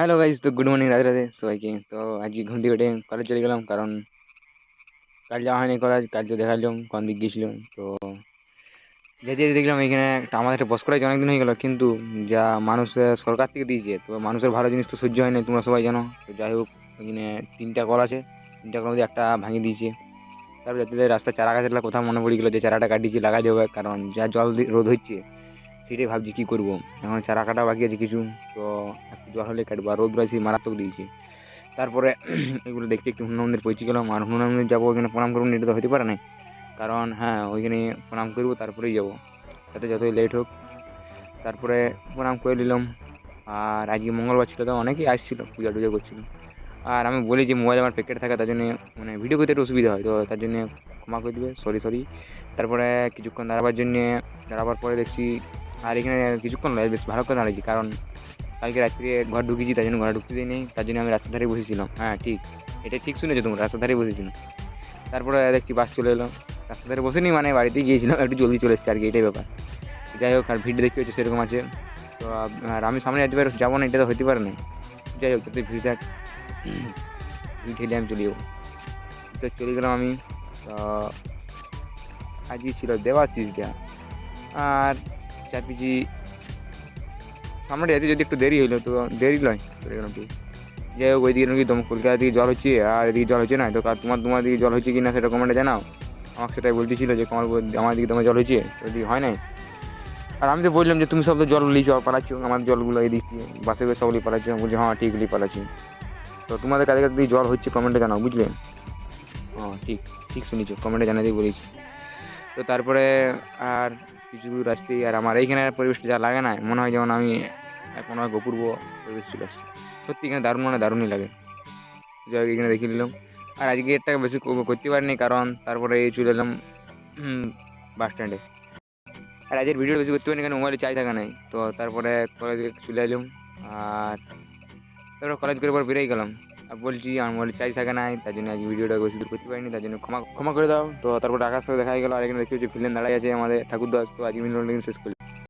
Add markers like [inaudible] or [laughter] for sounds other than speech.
Hello guys তো good morning Radhe Radhe সবাইকে। তো আজকে ঘুম থেকে কলেজ চলে গেলাম কারণ কাল যাওয়া হয়নি কলেজ কাল তো দেখালাম কোন দিক গিয়েছিলাম তো যেতে যেতে দেখলাম এখানে একটা আমাদের একটা বস করাইছে, অনেকদিন হয়ে গেলো, কিন্তু যা মানুষ সরকার থেকে দিয়েছে, তো মানুষের ভালো জিনিস তো সহ্য হয় না তোমরা সবাই জানো। তো যাই হোক, এখানে তিনটা কল আছে, তিনটা কলের মধ্যে একটা ভাঙিয়ে দিয়েছে। তারপর যাতে রাস্তা চারা গাছের কথা মনে পড়ে গেলো, যে চারাটা কাটিয়েছি, লাগাই দেবে, কারণ যা জল রোদ হচ্ছে সেটাই ভাবছি কী করব। এখন চারা কাটা বাকি আছে কিছু, তো একটু জল হলে কাটবো। আর রোদ রাশি মারাত্মক দিয়েছে। তারপরে [clears throat] এগুলো দেখতে একটু হনুমান মন্দির পৌঁছে গেলাম। আর হনুমান মন্দির যাব ওইখানে প্রণাম করব এটা তো হতে পারে না। কারণ হ্যাঁ ওইখানে প্রণাম করব, তারপরেই যাব। তাতে যতই লেট হোক। তারপরে প্রণাম করে নিলাম। আর আজকে মঙ্গলবার ছিল তো অনেকেই আসছিল, পূজা টুজা করছিল। আর আমি বলি যে মোবাইল আমার প্যাকেট থাকে, তার জন্য মানে ভিডিও করতে একটু অসুবিধা হয়। তো তার জন্য ক্ষমা করে দিবে সরি সরি তারপরে কিছুক্ষণ দাঁড়াবার জন্যে, দাঁড়াবার পরে দেখছি আর এখানে কিছুক্ষণ নয়, বেশ ভালো করে দাঁড়িয়েছি, কারণ কালকে রাত্রে ঘর ঢুকেছি, তার জন্য ঘরে ঢুকতে দিই নেই তার জন্য আমি রাস্তার ধারে বসেছিলাম। হ্যাঁ ঠিক। এটা ঠিক শুনেছো তোমরা? রাস্তার ধারে বসেছিলাম। তারপরে দেখছি বাস চলে এলো। রাস্তার ধারে বসেনি মানে বাড়িতে গিয়েছিলাম, একটু জলদি চলে এসেছে আর কি, এটাই ব্যাপার। যাই হোক, আর ভিড় দেখতে হচ্ছে সেরকম আছে। তো, আর আমি সামনে যেতে পারি যাব না, এটা তো হতে পারে না। যাই হোক যাতে ভিড় থাক ভিড় ঠেলে আমি চলে যাব। তো চলে গেলাম আমি। তো আজকে ছিল দেওয়াশিসটা আর চার পিছি সামনে যেতে যদি একটু দেরি হইল তো দেরি নয় যাই হোক, ওইদিকে নাকি তোমার কলকাতা দিকে জল হচ্ছে, আর এদিকে জল হচ্ছে না, তো তোমার তোমার দিকে জল হচ্ছে কি না সেটা কমেন্টে জানাও। আমাকে সেটাই বলতেছিল যে বল- আমার দিকে তোমার জল হচ্ছে ওইদিকে হয় নাই। আর আমি তো বললাম যে তুমি সব তো জল লিচ পালাচ্ছ, আমার জলগুলো এদিক দিয়ে, বাসে করে সবগুলি পালাচ্ছ। আমি বলছি হ্যাঁ ঠিকগুলি পালাচ্ছি। তো তোমাদের কাছে কাছে জল হচ্ছে কমেন্টে জানাও, বুঝলে? হ্যাঁ ঠিক ঠিক শুনেছো কমেন্টে জানাতেই বলেছি। তো তারপরে আর কিছু রাস্তায় আর আমার এইখানে পরিবেশটা যা লাগে না, মনে হয় যেমন আমি এখন এক অপূর্ব পরিবেশ চলে আসছি। সত্যি এখানে দারুণ মানে দারুণই লাগে। যাই এখানে দেখে নিলাম আর আজকে এরটা বেশি করতে পারিনি কারণ তারপরে এই চলে এলাম বাস স্ট্যান্ডে আর আজকের ভিডিও বেশি করতে পারিনি কারণ মোবাইলে চাই থাকা নাই। তো তারপরে কলেজে চলে এলাম, আর তারপরে কলেজ করে পর বেরিয়ে গেলাম। আর বলছি, আমার মোবাইলে চাই থাকে নাই, তার জন্য আজকে ভিডিওটা বেশি দূর করতে পারিনি, তার জন্য ক্ষমা ক্ষমা করে দাও। তো তারপর আকাশ দেখা গেল, আর এখানে দেখছি যে ফিল্ম দাঁড়াই আছে আমাদের ঠাকুর দাস তো আজকে মিলন শেষ করলাম।